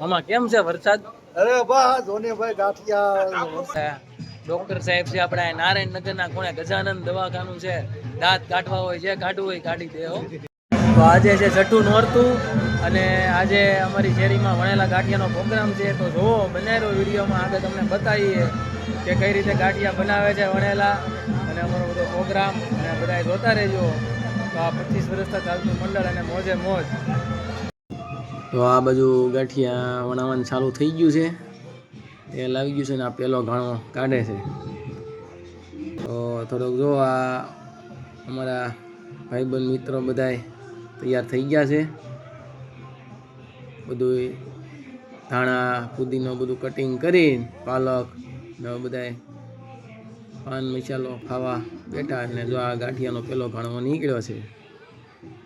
આમાં કેમ છે વરસાદ? અરે બા ધોનીભાઈ ગાંઠિયા. ડોક્ટર સાહેબ છે આપણે નારાયણ નગરના ખૂણે ગજાનંદ દવાખાનું છે. દાંત કાઢવા હોય છે કાઢવું હોય કાઢી દે તો આજે છે છઠ્ઠું નોરતું અને આજે અમારી શેરીમાં વણેલા ગાંઠિયાનો પ્રોગ્રામ છે. તો જુઓ બનાવેલો વિડીયોમાં આગળ તમને બતાવીએ કે કઈ રીતે ગાંઠિયા બનાવે છે વણેલા અને અમારો બધો પ્રોગ્રામ. અને બધા જોતા રહેજો. તો આ પચીસ વર્ષથી ચાલતું મંડળ અને મોજે મોજ. તો આ બાજુ ગાંઠિયા વણાવવાનું ચાલુ થઈ ગયું છે. તેલ આવી ગયું છે ને આ પહેલો ઘણો કાઢે છે. તો થોડોક જો આ અમારા ભાઈબંધ મિત્રો બધાય તૈયાર થઈ ગયા છે. બધું ધાણા, પુદીનો બધું કટિંગ કરી પાલક ને બધાય પાન મસાલો ખાવા બેઠા અને જો આ ગાંઠિયાનો પેલો ઘણો નીકળ્યો છે.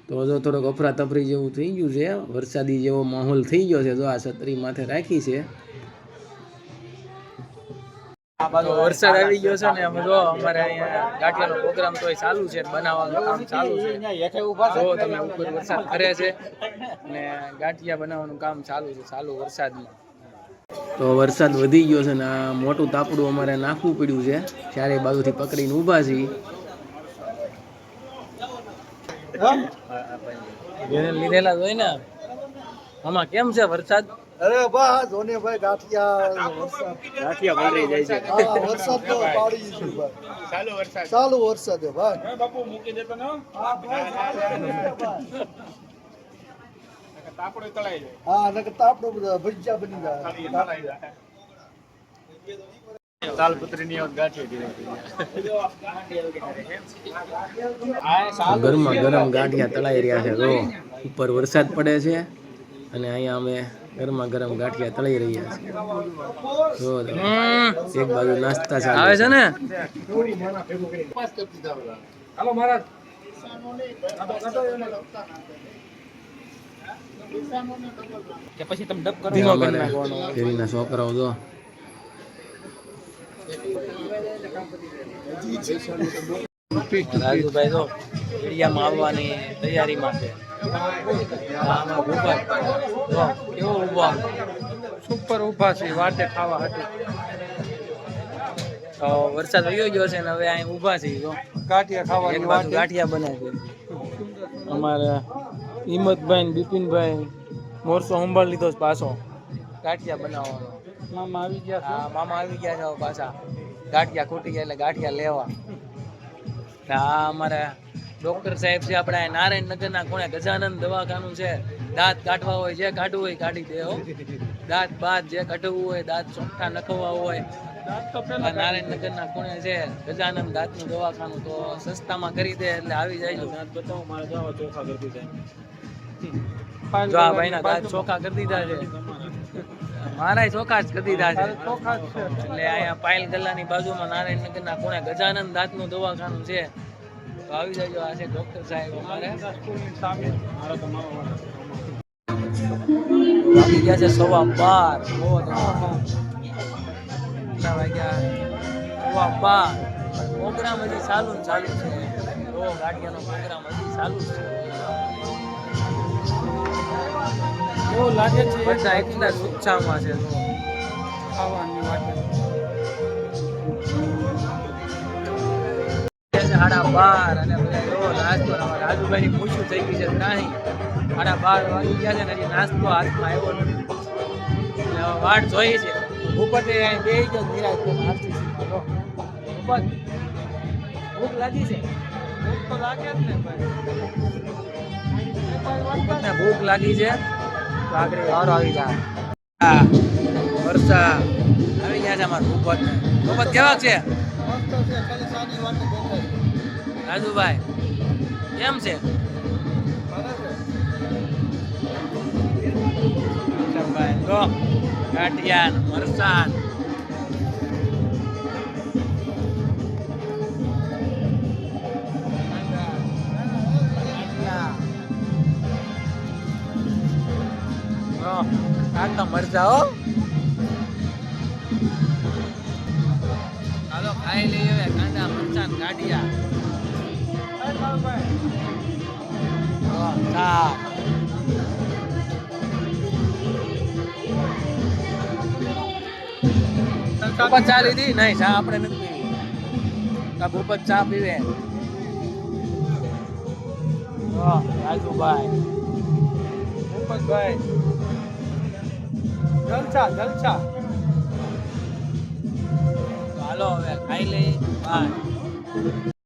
તો જો થોડોક અફરાતફરી જેવું થઈ ગયું છે. વરસાદી જેવો માહોલ થઈ ગયો છે. જો આ છત્રી માથે રાખી છે. વરસાદ આવી ગયો છે ને અમે જો અમારે અહીંયા ગાંઠિયાનો પ્રોગ્રામ તો ચાલુ છે બનાવવાનું કામ ચાલુ છે. જો તમે ઉપર વરસાદ કરે છે અને ગાંઠિયા બનાવવાનું કામ ચાલુ છે ચાલુ વરસાદમાં. તો વરસાદ વધી ગયો છે ને આ મોટું તાપડું અમારે નાખવું પડ્યું છે. ચારે બાજુથી પકડીને ઊભા છીએ. જેને લીધેલા હોય ને આમાં કેમ છે વરસાદ? અરે બા ધોનીભાઈ ગાંઠિયા વરસાદ. ગાંઠિયા પલળી જાય છે. વરસાદ તો પાડી છે ભાઈ. ચાલુ વરસાદ. ચાલુ વરસાદ છે ભાઈ. હા. નકર તાપડો બધા ભજીયા બની જાય. ગરમા ગરમ ગાંઠિયા તળાઈ રહ્યા છે. તો ઉપર વરસાદ પડે છે અને અહીંયા અમે ગરમા ગરમ ગાંઠિયા તળાઈ રહ્યા છે એક બાજુ નાસ્તા ચાલે છે ને? કે પછી તમે ડબ કરો. ધીમો કરી નાખવાનો. છોકરાઓ જો રાજુભાઈ તો મીડિયામાં આવવાની તૈયારીમાં છે. આમાં ઊભા જો, કેવો ઊભા સુપર ઊભા છે વાટે ખાવા હાટે. વરસાદ વયો ગયો છે ને હવે અહીં ઊભા છે ગાંઠિયા ખાવાની બાજુ ગાંઠિયા બને છે. અમારા હિંમતભાઈ બિપિનભાઈ મોરસો સંભાળ લીધો પાછો. ગાંઠિયા બનાવવાનો. મામા આવી ગયા હા મામા આવી ગયા છે પાછા. ગાંઠિયા ખૂટી ગયા એટલે ગાંઠિયા લેવા. હા આ અમારા ડોક્ટર સાહેબ છે આપણા નારાયણ નગરના ખૂણે ગજાનંદ દવાખાનું છે. દાંત કાઢવા હોય જે કાઢવું હોય કાઢી દે હો. દાંત બાદ જે કાઢવું હોય દાંત ચોખ્ખા નખવા હોય. નારાયણ નગર ના ખૂણે છે ગજાનંદ દાંતનું દવાખાનું તો સસ્તામાં કરી દે એટલે આવી જાય દાંત બતાવો મારે જો ચોખા કરી દીધા જો આ ભાઈના દાંત ચોખા કરી દીધા છે. મારા ચોખા જ કરી દીધા છે. એટલે અહીંયા પાયલ ગલ્લાની બાજુમાં નારાયણનગરના ખૂણે ગજાનંદ દાંતનું દવાખાનું છે. તો આવી જજો આ છે ડોક્ટર સાહેબ અમારે. વાગી ગયા છે સવા બાર. બહુ કેટલા વાગ્યા સવા બાર. પ્રોગ્રામ હજી ચાલુ ને ચાલુ છે. તો ગાડિયાનો પ્રોગ્રામ હજી ચાલુ છે. એવું લાગે છે. બધા એટલા જ ઉત્સાહમાં છે. ખાવાની માટે. સાડા બાર અને બધા એવો નાસ્તો અમારા રાજુભાઈની પૂછ્યું થઈ ગયું છે નહીં. સાડા બાર વાગી ગયા છે ને હજી નાસ્તો હાથમાં આવ્યો નથી. વાટ જોઈએ છે. ભૂપતે ગયો ભૂખ લાગી છે. ભૂખ તો લાગે જ ને ભાઈ ભૂખ લાગી છે. આગળ વારો આવી જાય હા આવી ગયા છે અમારા રાજુભાઈ, કેમ છે? તો ગાંઠિયા ને તો મરચા હો ચાલો ખાઈ લઈએ હવે કાંદા મરચા ને ગાંઠિયા ચા ભૂપત ચા લીધી? નહીં, ચા આપણે નથી પીવી. ભૂપત ચા પીવે. રાજુભાઈ. ભૂપતભાઈ જલસા જલસા. હાલો હવે ખાઈ લઈ બાય